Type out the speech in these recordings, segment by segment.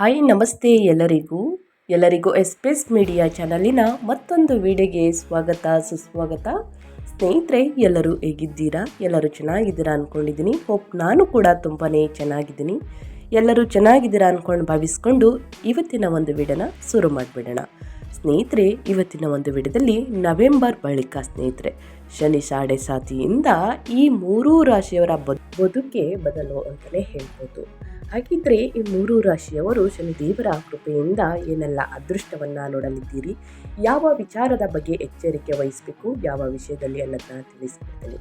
Hi, ನಮಸ್ತೆ ಎಲ್ಲರಿಗೂ. ಎಲ್ಲರಿಗೂ ಎಸ್ಪೆಸ್ ಮೀಡಿಯಾ ಚಾನಲಿನ ಮತ್ತೊಂದು ವಿಡಿಯೋಗೆ ಸ್ವಾಗತ, ಸುಸ್ವಾಗತ. ಸ್ನೇಹಿತರೆ, ಎಲ್ಲರೂ ಹೇಗಿದ್ದೀರಾ? ಎಲ್ಲರೂ ಚೆನ್ನಾಗಿದ್ದೀರಾ ಅಂದ್ಕೊಂಡಿದ್ದೀನಿ ಹೋಪ್ ನಾನು ಕೂಡ ತುಂಬಾ ಚೆನ್ನಾಗಿದ್ದೀನಿ. ಎಲ್ಲರೂ ಚೆನ್ನಾಗಿದ್ದೀರಾ ಅಂದ್ಕೊಂಡು ಭಾವಿಸ್ಕೊಂಡು ಇವತ್ತಿನ ಒಂದು ವಿಡಿಯೋನ ಶುರು ಮಾಡಿಬಿಡೋಣ. ಸ್ನೇಹಿತರೆ, ಇವತ್ತಿನ ಒಂದು ವಿಡಿಯೋದಲ್ಲಿ ನವೆಂಬರ್ ಬಳಿಕ ಸ್ನೇಹಿತರೆ, ಶನಿ ಸಾಡೆ ಸಾತಿಯಿಂದ ಈ ಮೂರೂ ರಾಶಿಯವರ ಬದ್- ಬದುಕೆ ಬದಲು ಅಂತಲೇ ಹೇಳ್ಬೋದು. ಹಾಗಿದ್ರೆ ಈ ಮೂರು ರಾಶಿಯವರು ಶನಿದೇವರ ಕೃಪೆಯಿಂದ ಏನೆಲ್ಲ ಅದೃಷ್ಟವನ್ನ ನೋಡಲಿದ್ದೀರಿ? ಯಾವ ವಿಚಾರದ ಬಗ್ಗೆ ಎಚ್ಚರಿಕೆ ವಹಿಸಬೇಕು? ಯಾವ ವಿಷಯದಲ್ಲಿ ಅನ್ನೋದನ್ನ ತಿಳಿಸ್ಕೊಡ್ತೀನಿ.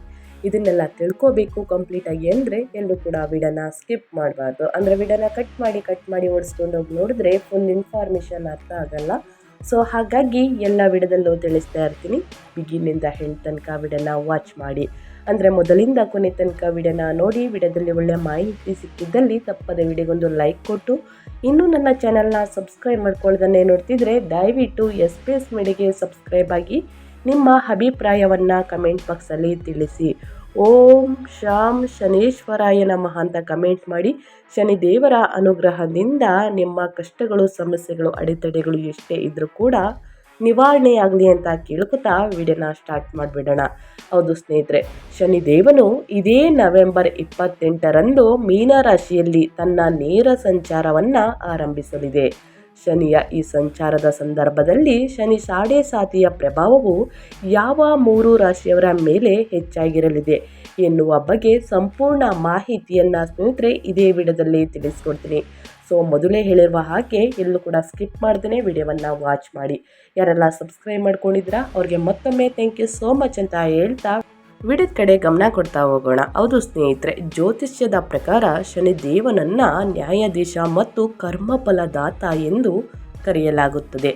ಇದನ್ನೆಲ್ಲ ತಿಳ್ಕೋಬೇಕು ಕಂಪ್ಲೀಟ್ ಆಗಿ ಅಂದರೆ ಎಲ್ಲೂ ಕೂಡ ವಿಡನ ಸ್ಕಿಪ್ ಮಾಡಬಾರ್ದು. ಅಂದರೆ ವಿಡನ ಕಟ್ ಮಾಡಿ ಕಟ್ ಮಾಡಿ ಓಡಿಸ್ಕೊಂಡು ಹೋಗಿ ನೋಡಿದ್ರೆ ಫುಲ್ ಇನ್ಫಾರ್ಮೇಷನ್ ಅರ್ಥ ಆಗಲ್ಲ. ಸೊ ಹಾಗಾಗಿ ಎಲ್ಲ ವಿಡದಲ್ಲೂ ತಿಳಿಸ್ತಾ ಇರ್ತೀನಿ. ಬಿಗಿನಿಂದ ಹೆಣ್ ತನಕ ವಿಡನ ವಾಚ್ ಮಾಡಿ. ಅಂದರೆ ಮೊದಲಿಂದ ಕೊನೆ ತನಕ ವಿಡಿಯೋನ ನೋಡಿ, ವಿಡಿಯೋದಲ್ಲಿ ಒಳ್ಳೆಯ ಮಾಹಿತಿ ಸಿಕ್ಕಿದ್ದಲ್ಲಿ ತಪ್ಪದೆ ವಿಡಿಯೋಗೊಂದು ಲೈಕ್ ಕೊಟ್ಟು, ಇನ್ನೂ ನನ್ನ ಚಾನಲ್ನ ಸಬ್ಸ್ಕ್ರೈಬ್ ಮಾಡ್ಕೊಳ್ಳೋದನ್ನೇ ನೋಡ್ತಿದ್ರೆ ದಯವಿಟ್ಟು ಎಸ್ ಪಿ ಎಸ್ ಮೀಡಿಯಾಗೆ ಸಬ್ಸ್ಕ್ರೈಬ್ ಆಗಿ ನಿಮ್ಮ ಅಭಿಪ್ರಾಯವನ್ನು ಕಮೆಂಟ್ ಬಾಕ್ಸಲ್ಲಿ ತಿಳಿಸಿ. ಓಂ ಶಾಮ್ ಶನೇಶ್ವರಾಯ ನಮಃ ಅಂತ ಕಮೆಂಟ್ ಮಾಡಿ, ಶನಿದೇವರ ಅನುಗ್ರಹದಿಂದ ನಿಮ್ಮ ಕಷ್ಟಗಳು, ಸಮಸ್ಯೆಗಳು, ಅಡೆತಡೆಗಳು ಎಷ್ಟೇ ಇದ್ದರೂ ಕೂಡ ನಿವಾರಣೆಯಾಗಲಿ ಅಂತ ಕೇಳ್ಕೊತಾ ವಿಡಿಯೋನ ಸ್ಟಾರ್ಟ್ ಮಾಡಿಬಿಡೋಣ. ಹೌದು ಸ್ನೇಹಿತರೆ, ಶನಿದೇವನು ಇದೇ ನವೆಂಬರ್ ಇಪ್ಪತ್ತೆಂಟರಂದು ಮೀನರಾಶಿಯಲ್ಲಿ ತನ್ನ ನೇರ ಸಂಚಾರವನ್ನು ಆರಂಭಿಸಲಿದೆ. ಶನಿಯ ಈ ಸಂಚಾರದ ಸಂದರ್ಭದಲ್ಲಿ ಶನಿ ಸಾಡೆ ಸಾತಿಯ ಪ್ರಭಾವವು ಯಾವ ಮೂರು ರಾಶಿಯವರ ಮೇಲೆ ಹೆಚ್ಚಾಗಿರಲಿದೆ ಎನ್ನುವ ಬಗ್ಗೆ ಸಂಪೂರ್ಣ ಮಾಹಿತಿಯನ್ನು ಸ್ನೇಹಿತರೆ ಇದೇ ವಿಡಿಯೋದಲ್ಲಿ ತಿಳಿಸ್ಕೊಡ್ತೀನಿ. ಸೊ, ಮೊದಲೇ ಹೇಳಿರುವ ಹಾಗೆ ಎಲ್ಲೂ ಕೂಡ ಸ್ಕಿಪ್ ಮಾಡ್ದೇ ವಿಡಿಯೋವನ್ನು ವಾಚ್ ಮಾಡಿ. ಯಾರೆಲ್ಲ ಸಬ್ಸ್ಕ್ರೈಬ್ ಮಾಡ್ಕೊಂಡಿದ್ರ ಅವ್ರಿಗೆ ಮತ್ತೊಮ್ಮೆ ಥ್ಯಾಂಕ್ ಯು ಸೋ ಮಚ್ ಅಂತ ಹೇಳ್ತಾ ವಿಡಿಯೋದ ಕಡೆ ಗಮನ ಕೊಡ್ತಾ ಹೋಗೋಣ. ಹೌದು ಸ್ನೇಹಿತರೆ, ಜ್ಯೋತಿಷ್ಯದ ಪ್ರಕಾರ ಶನಿ ದೇವನನ್ನ ನ್ಯಾಯಾಧೀಶ ಮತ್ತು ಕರ್ಮಫಲದಾತ ಎಂದು ಕರೆಯಲಾಗುತ್ತದೆ.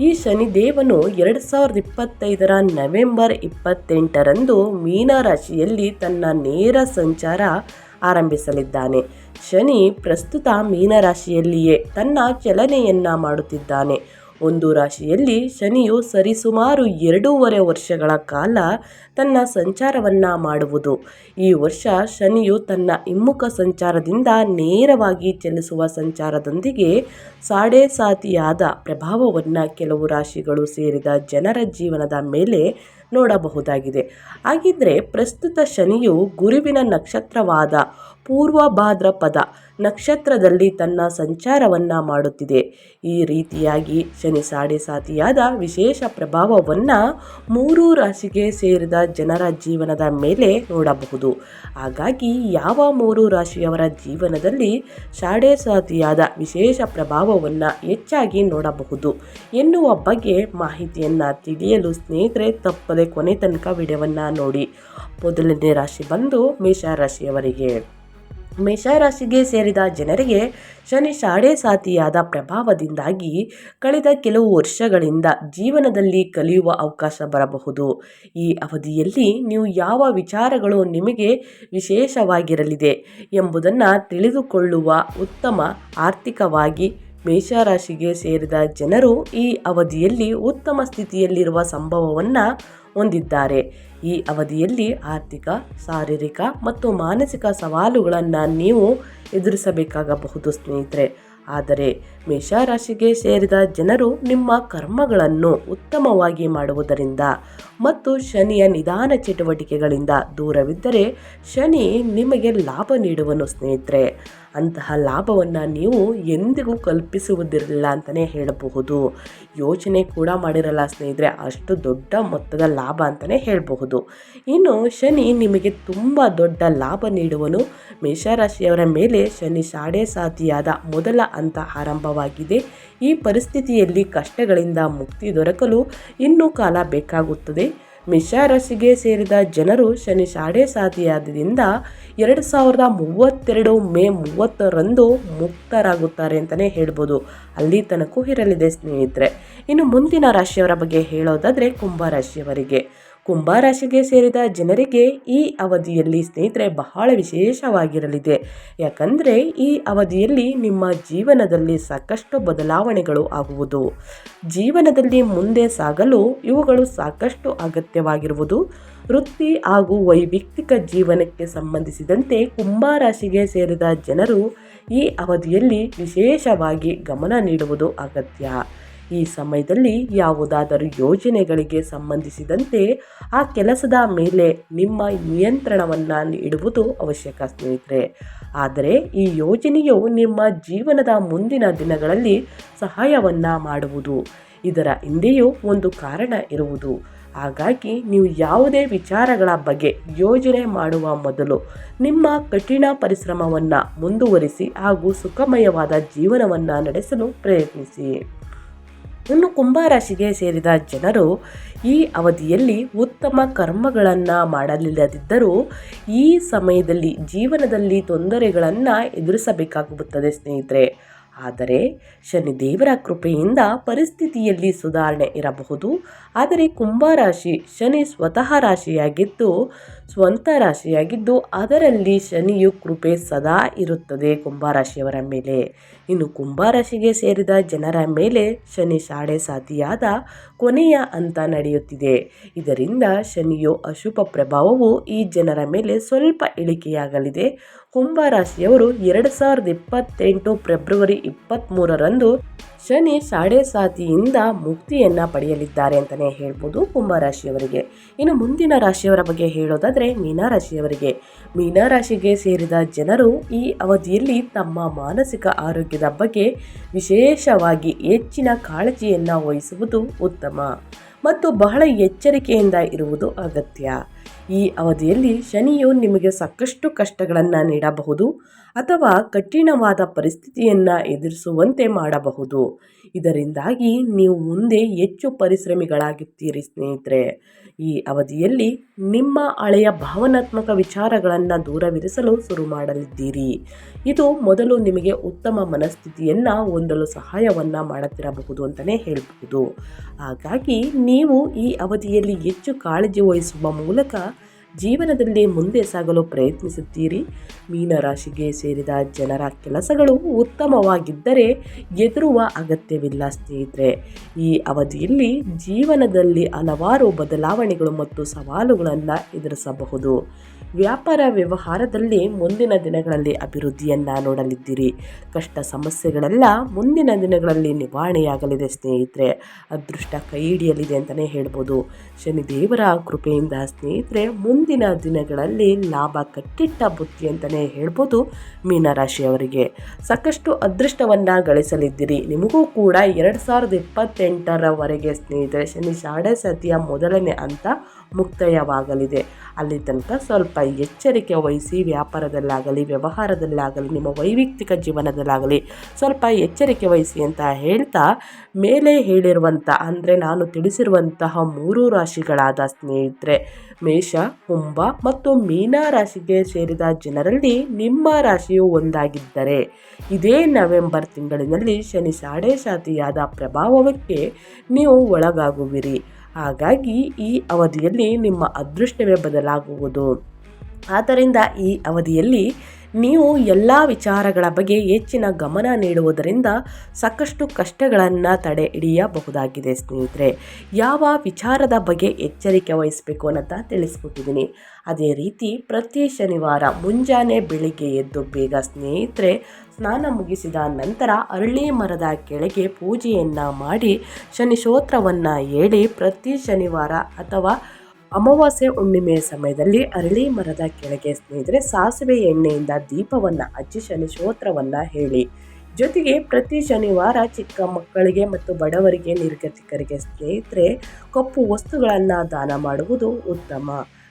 ಈ ಶನಿದೇವನು ಎರಡು ಸಾವಿರದ ಇಪ್ಪತ್ತೈದರ ನವೆಂಬರ್ ಇಪ್ಪತ್ತೆಂಟರಂದು ಮೀನರಾಶಿಯಲ್ಲಿ ತನ್ನ ನೇರ ಸಂಚಾರ ಆರಂಭಿಸಲಿದ್ದಾನೆ. ಶನಿ ಪ್ರಸ್ತುತ ಮೀನರಾಶಿಯಲ್ಲಿಯೇ ತನ್ನ ಚಲನೆಯನ್ನ ಮಾಡುತ್ತಿದ್ದಾನೆ. ಒಂದು ರಾಶಿಯಲ್ಲಿ ಶನಿಯು ಸರಿಸುಮಾರು ಎರಡೂವರೆ ವರ್ಷಗಳ ಕಾಲ ತನ್ನ ಸಂಚಾರವನ್ನು ಮಾಡುವುದು. ಈ ವರ್ಷ ಶನಿಯು ತನ್ನ ಹಿಮ್ಮುಖ ಸಂಚಾರದಿಂದ ನೇರವಾಗಿ ಚಲಿಸುವ ಸಂಚಾರದೊಂದಿಗೆ ಸಾಡೆ ಸಾತಿಯಾದ ಪ್ರಭಾವವನ್ನು ಕೆಲವು ರಾಶಿಗಳು ಸೇರಿದ ಜನರ ಜೀವನದ ಮೇಲೆ ನೋಡಬಹುದಾಗಿದೆ. ಹಾಗಿದ್ರೆ ಪ್ರಸ್ತುತ ಶನಿಯು ಗುರುವಿನ ನಕ್ಷತ್ರವಾದ ಪೂರ್ವ ಭಾದ್ರಪದ ನಕ್ಷತ್ರದಲ್ಲಿ ತನ್ನ ಸಂಚಾರವನ್ನು ಮಾಡುತ್ತಿದೆ. ಈ ರೀತಿಯಾಗಿ ಶನಿ ಸಾಡೆ ಸಾತಿಯಾದ ವಿಶೇಷ ಪ್ರಭಾವವನ್ನು ಮೂರು ರಾಶಿಗೆ ಸೇರಿದ ಜನರ ಜೀವನದ ಮೇಲೆ ನೋಡಬಹುದು. ಹಾಗಾಗಿ ಯಾವ ಮೂರು ರಾಶಿಯವರ ಜೀವನದಲ್ಲಿ ಸಾತಿಯಾದ ವಿಶೇಷ ಪ್ರಭಾವವನ್ನು ಹೆಚ್ಚಾಗಿ ನೋಡಬಹುದು ಎನ್ನುವ ಬಗ್ಗೆ ಮಾಹಿತಿಯನ್ನು ತಿಳಿಯಲು ಸ್ನೇಹಿತರೆ ತಪ್ಪದೆ ಕೊನೆ ತನಕ ವಿಡಿಯೋವನ್ನು ನೋಡಿ. ಮೊದಲನೇ ರಾಶಿ ಬಂದು ಮೇಷರಾಶಿಯವರಿಗೆ ಮೇಷರಾಶಿಗೆ ಸೇರಿದ ಜನರಿಗೆ ಶನಿ ಶಾಡೆ ಸಾತಿಯಾದ ಪ್ರಭಾವದಿಂದಾಗಿ ಕಳೆದ ಕೆಲವು ವರ್ಷಗಳಿಂದ ಜೀವನದಲ್ಲಿ ಕಲಿಯುವ ಅವಕಾಶ ಬರಬಹುದು. ಈ ಅವಧಿಯಲ್ಲಿ ನೀವು ಯಾವ ವಿಚಾರಗಳು ನಿಮಗೆ ವಿಶೇಷವಾಗಿರಲಿದೆ ಎಂಬುದನ್ನು ತಿಳಿದುಕೊಳ್ಳುವ ಉತ್ತಮ ಆರ್ಥಿಕವಾಗಿ ಮೇಷರಾಶಿಗೆ ಸೇರಿದ ಜನರು ಈ ಅವಧಿಯಲ್ಲಿ ಉತ್ತಮ ಸ್ಥಿತಿಯಲ್ಲಿರುವ ಸಂಭವವನ್ನು ಹೊಂದಿದ್ದಾರೆ. ಈ ಅವಧಿಯಲ್ಲಿ ಆರ್ಥಿಕ ಶಾರೀರಿಕ ಮತ್ತು ಮಾನಸಿಕ ಸವಾಲುಗಳನ್ನು ನೀವು ಎದುರಿಸಬೇಕಾಗಬಹುದು ಸ್ನೇಹಿತರೆ. ಆದರೆ ಮೇಷರಾಶಿಗೆ ಸೇರಿದ ಜನರು ನಿಮ್ಮ ಕರ್ಮಗಳನ್ನು ಉತ್ತಮವಾಗಿ ಮಾಡುವುದರಿಂದ ಮತ್ತು ಶನಿಯ ನಿಧಾನ ಚಟುವಟಿಕೆಗಳಿಂದ ದೂರವಿದ್ದರೆ ಶನಿ ನಿಮಗೆ ಲಾಭ ನೀಡುವನು ಸ್ನೇಹಿತರೆ. ಅಂತಹ ಲಾಭವನ್ನು ನೀವು ಎಂದಿಗೂ ಕಲ್ಪಿಸುವುದಿರಲಿಲ್ಲ ಅಂತಲೇ ಹೇಳಬಹುದು. ಯೋಚನೆ ಕೂಡ ಮಾಡಿರಲ್ಲ ಸ್ನೇಹಿತರೆ, ಅಷ್ಟು ದೊಡ್ಡ ಮೊತ್ತದ ಲಾಭ ಅಂತಲೇ ಹೇಳಬಹುದು. ಇನ್ನು ಶನಿ ನಿಮಗೆ ತುಂಬ ದೊಡ್ಡ ಲಾಭ ನೀಡುವನು ಮೇಷರಾಶಿಯವರ ಮೇಲೆ ಶನಿ ಸಾಡೆ ಸಾತಿಯಾದ ಮೊದಲ ಹಂತ ಆರಂಭವಾಗಿದೆ ಈ ಪರಿಸ್ಥಿತಿಯಲ್ಲಿ ಕಷ್ಟಗಳಿಂದ ಮುಕ್ತಿ ದೊರಕಲು ಇನ್ನೂ ಕಾಲ ಬೇಕಾಗುತ್ತದೆ. ಮಿಷರಾಶಿಗೆ ಸೇರಿದ ಜನರು ಶನಿ ಶಾಡೆ ಸಾತಿಯಾದ್ದರಿಂದ ಎರಡು ಸಾವಿರದ ಮೂವತ್ತೆರಡು ಮೇ ಮೂವತ್ತರಂದು ಮುಕ್ತರಾಗುತ್ತಾರೆ ಅಂತಲೇ ಹೇಳ್ಬೋದು. ಅಲ್ಲಿ ತನಕ ಇರಲಿದೆ ಸ್ನೇಹಿತರೆ. ಇನ್ನು ಮುಂದಿನ ರಾಶಿಯವರ ಬಗ್ಗೆ ಹೇಳೋದಾದರೆ ಕುಂಭ ರಾಶಿಯವರಿಗೆ. ಕುಂಭರಾಶಿಗೆ ಸೇರಿದ ಜನರಿಗೆ ಈ ಅವಧಿಯಲ್ಲಿ ಸ್ನೇಹಿತರೆ ಬಹಳ ವಿಶೇಷವಾಗಿರಲಿದೆ. ಯಾಕಂದರೆ ಈ ಅವಧಿಯಲ್ಲಿ ನಿಮ್ಮ ಜೀವನದಲ್ಲಿ ಸಾಕಷ್ಟು ಬದಲಾವಣೆಗಳು ಆಗುವುದು. ಜೀವನದಲ್ಲಿ ಮುಂದೆ ಸಾಗಲು ಇವುಗಳು ಸಾಕಷ್ಟು ಅಗತ್ಯವಾಗಿರುವುದು. ವೃತ್ತಿ ಹಾಗೂ ವೈಯಕ್ತಿಕ ಜೀವನಕ್ಕೆ ಸಂಬಂಧಿಸಿದಂತೆ ಕುಂಭರಾಶಿಗೆ ಸೇರಿದ ಜನರು ಈ ಅವಧಿಯಲ್ಲಿ ವಿಶೇಷವಾಗಿ ಗಮನ ನೀಡುವುದು ಅಗತ್ಯ. ಈ ಸಮಯದಲ್ಲಿ ಯಾವುದಾದರೂ ಯೋಜನೆಗಳಿಗೆ ಸಂಬಂಧಿಸಿದಂತೆ ಆ ಕೆಲಸದ ಮೇಲೆ ನಿಮ್ಮ ನಿಯಂತ್ರಣವನ್ನು ನೀಡುವುದು ಅವಶ್ಯಕ ಸ್ನೇಹಿತರೆ. ಆದರೆ ಈ ಯೋಜನೆಯು ನಿಮ್ಮ ಜೀವನದ ಮುಂದಿನ ದಿನಗಳಲ್ಲಿ ಸಹಾಯವನ್ನು ಮಾಡುವುದು. ಇದರ ಹಿಂದೆಯೂ ಒಂದು ಕಾರಣ ಇರುವುದು. ಹಾಗಾಗಿ ನೀವು ಯಾವುದೇ ವಿಚಾರಗಳ ಬಗ್ಗೆ ಯೋಜನೆ ಮಾಡುವ ಮೊದಲು ನಿಮ್ಮ ಕಠಿಣ ಪರಿಶ್ರಮವನ್ನು ಮುಂದುವರಿಸಿ ಹಾಗೂ ಸುಖಮಯವಾದ ಜೀವನವನ್ನು ನಡೆಸಲು ಪ್ರಯತ್ನಿಸಿ. ಇನ್ನು ಕುಂಭರಾಶಿಗೆ ಸೇರಿದ ಜನರು ಈ ಅವಧಿಯಲ್ಲಿ ಉತ್ತಮ ಕರ್ಮಗಳನ್ನು ಮಾಡಲಿಲ್ಲದಿದ್ದರೂ ಈ ಸಮಯದಲ್ಲಿ ಜೀವನದಲ್ಲಿ ತೊಂದರೆಗಳನ್ನು ಎದುರಿಸಬೇಕಾಗುತ್ತದೆ, ಸ್ನೇಹಿತರೆ. ಆದರೆ ಶನಿದೇವರ ಕೃಪೆಯಿಂದ ಪರಿಸ್ಥಿತಿಯಲ್ಲಿ ಸುಧಾರಣೆ ಇರಬಹುದು. ಆದರೆ ಕುಂಭರಾಶಿ ಶನಿ ಸ್ವತಃ ರಾಶಿಯಾಗಿದ್ದು, ಸ್ವಂತ ರಾಶಿಯಾಗಿದ್ದು ಅದರಲ್ಲಿ ಶನಿಯು ಕೃಪೆ ಸದಾ ಇರುತ್ತದೆ ಕುಂಭರಾಶಿಯವರ ಮೇಲೆ. ಇನ್ನು ಕುಂಭರಾಶಿಗೆ ಸೇರಿದ ಜನರ ಮೇಲೆ ಶನಿ ಸಾಡೆ ಸಾತಿಯಾದ ಕೊನೆಯ ಅಂತ ನಡೆಯುತ್ತಿದೆ. ಇದರಿಂದ ಶನಿಯು ಅಶುಭ ಪ್ರಭಾವವು ಈ ಜನರ ಮೇಲೆ ಸ್ವಲ್ಪ ಇಳಿಕೆಯಾಗಲಿದೆ. ಕುಂಭರಾಶಿಯವರು ಎರಡು ಸಾವಿರದ ಇಪ್ಪತ್ತೆಂಟು ಫೆಬ್ರವರಿ ಇಪ್ಪತ್ತ್ಮೂರರಂದು ಶನಿ ಸಾಡೆ ಸಾತಿಯಿಂದ ಮುಕ್ತಿಯನ್ನು ಪಡೆಯಲಿದ್ದಾರೆ ಅಂತಲೇ ಹೇಳ್ಬೋದು ಕುಂಭರಾಶಿಯವರಿಗೆ ಇನ್ನು ಮುಂದಿನ ರಾಶಿಯವರ ಬಗ್ಗೆ ಹೇಳೋದಾದರೆ ಮೀನರಾಶಿಯವರಿಗೆ ಮೀನರಾಶಿಗೆ ಸೇರಿದ ಜನರು ಈ ಅವಧಿಯಲ್ಲಿ ತಮ್ಮ ಮಾನಸಿಕ ಆರೋಗ್ಯದ ಬಗ್ಗೆ ವಿಶೇಷವಾಗಿ ಹೆಚ್ಚಿನ ಕಾಳಜಿಯನ್ನು ವಹಿಸುವುದು ಉತ್ತಮ. ಮತ್ತು ಬಹಳ ಎಚ್ಚರಿಕೆಯಿಂದ ಇರುವುದು ಅಗತ್ಯ. ಈ ಅವಧಿಯಲ್ಲಿ ಶನಿಯು ನಿಮಗೆ ಸಾಕಷ್ಟು ಕಷ್ಟಗಳನ್ನು ನೀಡಬಹುದು ಅಥವಾ ಕಠಿಣವಾದ ಪರಿಸ್ಥಿತಿಯನ್ನು ಎದುರಿಸುವಂತೆ ಮಾಡಬಹುದು. ಇದರಿಂದಾಗಿ ನೀವು ಮುಂದೆ ಹೆಚ್ಚು ಪರಿಶ್ರಮಿಗಳಾಗುತ್ತೀರಿ ಸ್ನೇಹಿತರೆ. ಈ ಅವಧಿಯಲ್ಲಿ ನಿಮ್ಮ ಹಳೆಯ ಭಾವನಾತ್ಮಕ ವಿಚಾರಗಳನ್ನು ದೂರವಿರಿಸಲು ಶುರು ಮಾಡಲಿದ್ದೀರಿ. ಇದು ಮೊದಲು ನಿಮಗೆ ಉತ್ತಮ ಮನಸ್ಥಿತಿಯನ್ನು ಹೊಂದಲು ಸಹಾಯವನ್ನು ಮಾಡುತ್ತಿರಬಹುದು ಅಂತಲೇ ಹೇಳಬಹುದು. ಹಾಗಾಗಿ ನೀವು ಈ ಅವಧಿಯಲ್ಲಿ ಹೆಚ್ಚು ಕಾಳಜಿ ವಹಿಸುವ ಮೂಲಕ ಜೀವನದಲ್ಲಿ ಮುಂದೆ ಸಾಗಲು ಪ್ರಯತ್ನಿಸುತ್ತೀರಿ. ಮೀನರಾಶಿಗೆ ಸೇರಿದ ಜನರ ಕೆಲಸಗಳು ಉತ್ತಮವಾಗಿದ್ದರೆ ಎದುರುವ ಅಗತ್ಯವಿಲ್ಲ ಸ್ನೇಹಿತರೆ. ಈ ಅವಧಿಯಲ್ಲಿ ಜೀವನದಲ್ಲಿ ಹಲವಾರು ಬದಲಾವಣೆಗಳು ಮತ್ತು ಸವಾಲುಗಳನ್ನು ಎದುರಿಸಬಹುದು. ವ್ಯಾಪಾರ ವ್ಯವಹಾರದಲ್ಲಿ ಮುಂದಿನ ದಿನಗಳಲ್ಲಿ ಅಭಿವೃದ್ಧಿಯನ್ನು ನೋಡಲಿದ್ದೀರಿ. ಕಷ್ಟ ಸಮಸ್ಯೆಗಳೆಲ್ಲ ಮುಂದಿನ ದಿನಗಳಲ್ಲಿ ನಿವಾರಣೆಯಾಗಲಿದೆ ಸ್ನೇಹಿತರೆ. ಅದೃಷ್ಟ ಕೈ ಹಿಡಿಯಲಿದೆ ಅಂತಲೇ ಹೇಳ್ಬೋದು. ಶನಿದೇವರ ಕೃಪೆಯಿಂದ ಸ್ನೇಹಿತರೆ, ಮುಂದಿನ ದಿನಗಳಲ್ಲಿ ಲಾಭ ಕಟ್ಟಿಟ್ಟ ಬುತ್ತಿ ಅಂತಲೇ ಹೇಳ್ಬೋದು ಮೀನರಾಶಿಯವರಿಗೆ. ಸಾಕಷ್ಟು ಅದೃಷ್ಟವನ್ನು ಗಳಿಸಲಿದ್ದೀರಿ. ನಿಮಗೂ ಕೂಡ ಎರಡು ಸಾವಿರದ ಇಪ್ಪತ್ತೆಂಟರವರೆಗೆ ಸ್ನೇಹಿತರೆ, ಶನಿ ಸಾಡೆ ಸತಿಯ ಮೊದಲನೇ ಹಂತ ಮುಕ್ತಾಯವಾಗಲಿದೆ. ಅಲ್ಲಿ ತನಕ ಸ್ವಲ್ಪ ಎಚ್ಚರಿಕೆ ವಹಿಸಿ ವ್ಯಾಪಾರದಲ್ಲಾಗಲಿ, ವ್ಯವಹಾರದಲ್ಲಾಗಲಿ, ನಿಮ್ಮ ವೈಯಕ್ತಿಕ ಜೀವನದಲ್ಲಾಗಲಿ ಸ್ವಲ್ಪ ಎಚ್ಚರಿಕೆ ವಹಿಸಿ ಅಂತ ಹೇಳ್ತಾ ಮೇಲೆ ಹೇಳಿರುವಂಥ, ಅಂದರೆ ನಾನು ತಿಳಿಸಿರುವಂತಹ ಮೂರು ರಾಶಿಗಳಾದ ಸ್ನೇಹಿತರೆ, ಮೇಷ, ಕುಂಭ ಮತ್ತು ಮೀನ ರಾಶಿಗೆ ಸೇರಿದ ಜನರಲ್ಲಿ ನಿಮ್ಮ ರಾಶಿಯು ಒಂದಾಗಿದ್ದರೆ, ಇದೇ ನವೆಂಬರ್ ತಿಂಗಳಿನಲ್ಲಿ ಶನಿ, ಸಾಡೆ, ಶಾತಿಯಾದ ಪ್ರಭಾವಕ್ಕೆ ನೀವು ಒಳಗಾಗುವಿರಿ. ಹಾಗಾಗಿ ಈ ಅವಧಿಯಲ್ಲಿ ನಿಮ್ಮ ಅದೃಷ್ಟವೇ ಬದಲಾಗುವುದು. ಆದ್ದರಿಂದ ಈ ಅವಧಿಯಲ್ಲಿ ನೀವು ಎಲ್ಲ ವಿಚಾರಗಳ ಬಗ್ಗೆ ಹೆಚ್ಚಿನ ಗಮನ ನೀಡುವುದರಿಂದ ಸಾಕಷ್ಟು ಕಷ್ಟಗಳನ್ನು ತಡೆ ಹಿಡಿಯಬಹುದಾಗಿದೆ ಸ್ನೇಹಿತರೆ. ಯಾವ ವಿಚಾರದ ಬಗ್ಗೆ ಎಚ್ಚರಿಕೆ ವಹಿಸಬೇಕು ಅಂತ ತಿಳಿಸ್ಕೊಟ್ಟಿದ್ದೀನಿ. ಅದೇ ರೀತಿ ಪ್ರತಿ ಶನಿವಾರ ಮುಂಜಾನೆ ಬೆಳಿಗ್ಗೆ ಎದ್ದು ಬೇಗ ಸ್ನೇಹಿತರೆ ಸ್ನಾನ ಮುಗಿಸಿದ ನಂತರ ಅರಳಿ ಮರದ ಕೆಳಗೆ ಪೂಜೆಯನ್ನು ಮಾಡಿ ಶನಿ ಸ್ತೋತ್ರವನ್ನು ಹೇಳಿ ಪ್ರತಿ ಶನಿವಾರ ಅಥವಾ ಅಮಾವಾಸ್ಯೆ ಹುಣ್ಣಿಮೆಯ ಸಮಯದಲ್ಲಿ ಅರಳಿ ಮರದ ಕೆಳಗೆ ಸ್ನೇಹಿತರೆ, ಸಾಸಿವೆ ಎಣ್ಣೆಯಿಂದ ದೀಪವನ್ನು ಹಚ್ಚಿ ಶನಿ ಸ್ತೋತ್ರವನ್ನು ಹೇಳಿ. ಜೊತೆಗೆ ಪ್ರತಿ ಶನಿವಾರ ಚಿಕ್ಕ ಮಕ್ಕಳಿಗೆ ಮತ್ತು ಬಡವರಿಗೆ, ನಿರ್ಗತಿಕರಿಗೆ ಸ್ನೇಹಿತರೆ, ಕಪ್ಪು ವಸ್ತುಗಳನ್ನು ದಾನ ಮಾಡುವುದು ಉತ್ತಮ.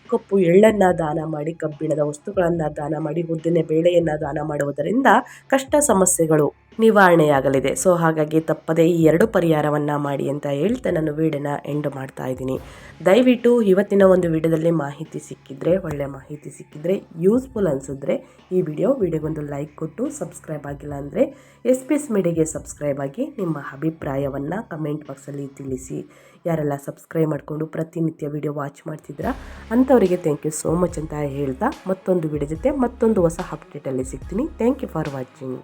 ಕಪ್ಪು ಎಳ್ಳನ್ನು ದಾನ ಮಾಡಿ, ಕಬ್ಬಿಣದ ವಸ್ತುಗಳನ್ನು ದಾನ ಮಾಡಿ, ಉದ್ದಿನ ಬೇಳೆಯನ್ನು ದಾನ ಮಾಡುವುದರಿಂದ ಕಷ್ಟ ಸಮಸ್ಯೆಗಳು ನಿವಾರಣೆಯಾಗಲಿದೆ. ಸೊ, ಹಾಗಾಗಿ ತಪ್ಪದೇ ಈ ಎರಡು ಪರಿಹಾರವನ್ನು ಮಾಡಿ ಅಂತ ಹೇಳ್ತಾ ನಾನು ವೀಡಿಯೋನ ಎಂಡ್ ಮಾಡ್ತಾ ಇದ್ದೀನಿ. ದಯವಿಟ್ಟು ಇವತ್ತಿನ ಒಂದು ವಿಡಿಯೋದಲ್ಲಿ ಮಾಹಿತಿ ಸಿಕ್ಕಿದ್ರೆ, ಒಳ್ಳೆ ಮಾಹಿತಿ ಸಿಕ್ಕಿದ್ರೆ ಯೂಸ್ಫುಲ್ ಅನಿಸಿದ್ರೆ ಈ ವಿಡಿಯೋ ವಿಡಿಯೋಗೊಂದು ಲೈಕ್ ಕೊಟ್ಟು ಸಬ್ಸ್ಕ್ರೈಬ್ ಆಗಿಲ್ಲ ಅಂದರೆ ಎಸ್ ಪಿ ಎಸ್ ಮೀಡಿಯಾಗೆ ಸಬ್ಸ್ಕ್ರೈಬ್ ಆಗಿ ನಿಮ್ಮ ಅಭಿಪ್ರಾಯವನ್ನು ಕಮೆಂಟ್ ಬಾಕ್ಸಲ್ಲಿ ತಿಳಿಸಿ. ಯಾರೆಲ್ಲ ಸಬ್ಸ್ಕ್ರೈಬ್ ಮಾಡಿಕೊಂಡು ಪ್ರತಿನಿತ್ಯ ವಿಡಿಯೋ ವಾಚ್ ಮಾಡ್ತಿದ್ರ ಅಂಥವರಿಗೆ ಥ್ಯಾಂಕ್ ಯು ಸೋ ಮಚ್ ಅಂತ ಹೇಳ್ತಾ ಮತ್ತೊಂದು ವಿಡಿಯೋ ಜೊತೆ ಮತ್ತೊಂದು ಹೊಸ ಅಪ್ಡೇಟಲ್ಲಿ ಸಿಗ್ತೀನಿ. Thank you for watching